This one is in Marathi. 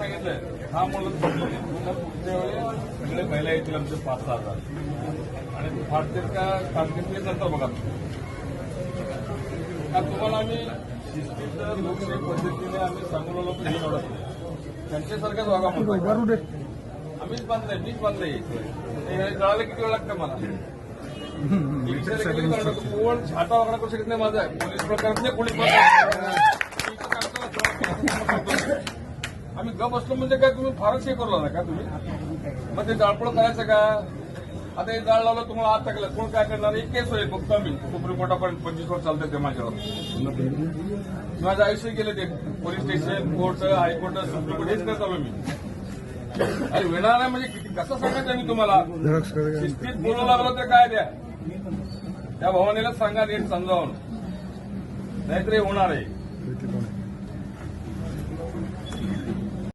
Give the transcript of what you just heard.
सांगितलंय. हा पुन्हा पुढच्या वेळी सगळे महिला येतील आमचे पाच सहा हजार. आणि ते फाटतील का फाटतील ते नंतर बघा. का तुम्हाला आम्ही शिस्तीत लोकशाही पद्धतीने आम्ही सांगून तर हे नाही. त्यांच्यासारखंच वागा म्हणतो आम्हीच बांधलंय मीच बांधलंय. हे जळायला किती वेळ लागतं मला? कोण छाटा वागणा करू शकत नाही माझा. पोलीस प्रकार नाही पोलीस प्रकार आम्ही गप असलो म्हणजे काय तुम्ही फारच हे करू लागला का तुम्ही? मग ते जाळपोळ करायचं का? आता हे जाळ लावलं तुम्हाला आत टाकलं. कोण काय करणार? एक केस होईल फक्त आम्ही. सुप्रीम कोर्टापर्यंत पंचवीस वर्ष चालतं ते माझ्यावर. माझं आयुष्य गेलं ते. Police station court high court supreme court हेच करत आलो मी अरे वेळा नाही म्हणजे कसं सांगायचं मी तुम्हाला? शिस्तीत बोलू लागलो तर काय द्या? त्या भवानीला सांगा नीट समजावून. नाहीतर हे होणार आहे.